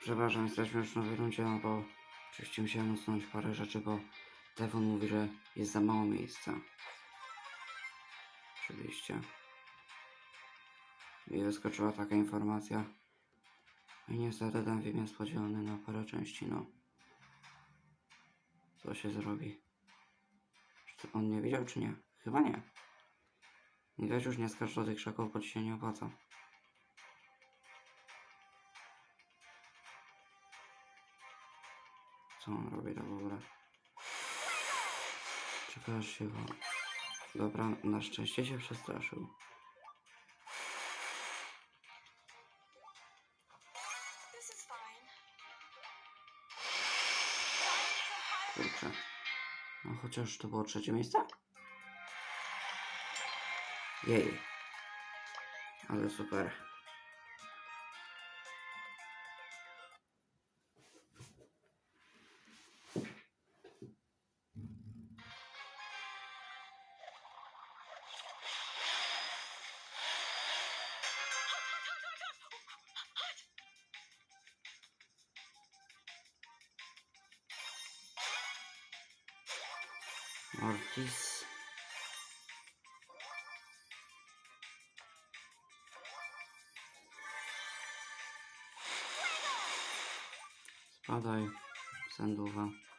Przepraszam, jesteśmy już w nowej no bo oczywiście musiałem usunąć parę rzeczy, bo telefon mówi, że jest za mało miejsca. Oczywiście. I wyskoczyła taka informacja. I niestety ten film jest podzielony na parę części, no. Co się zrobi? Czy on nie widział, czy nie? Chyba nie. Weź już nie skacz do tych krzaków, bo ci się nie opłaca. Co on robi to w ogóle? Czekasz się go. Dobra, na szczęście się przestraszył. Kurczę. No chociaż to było trzecie miejsce? Jej. Ale super. Artist. Spadaj, sandowa.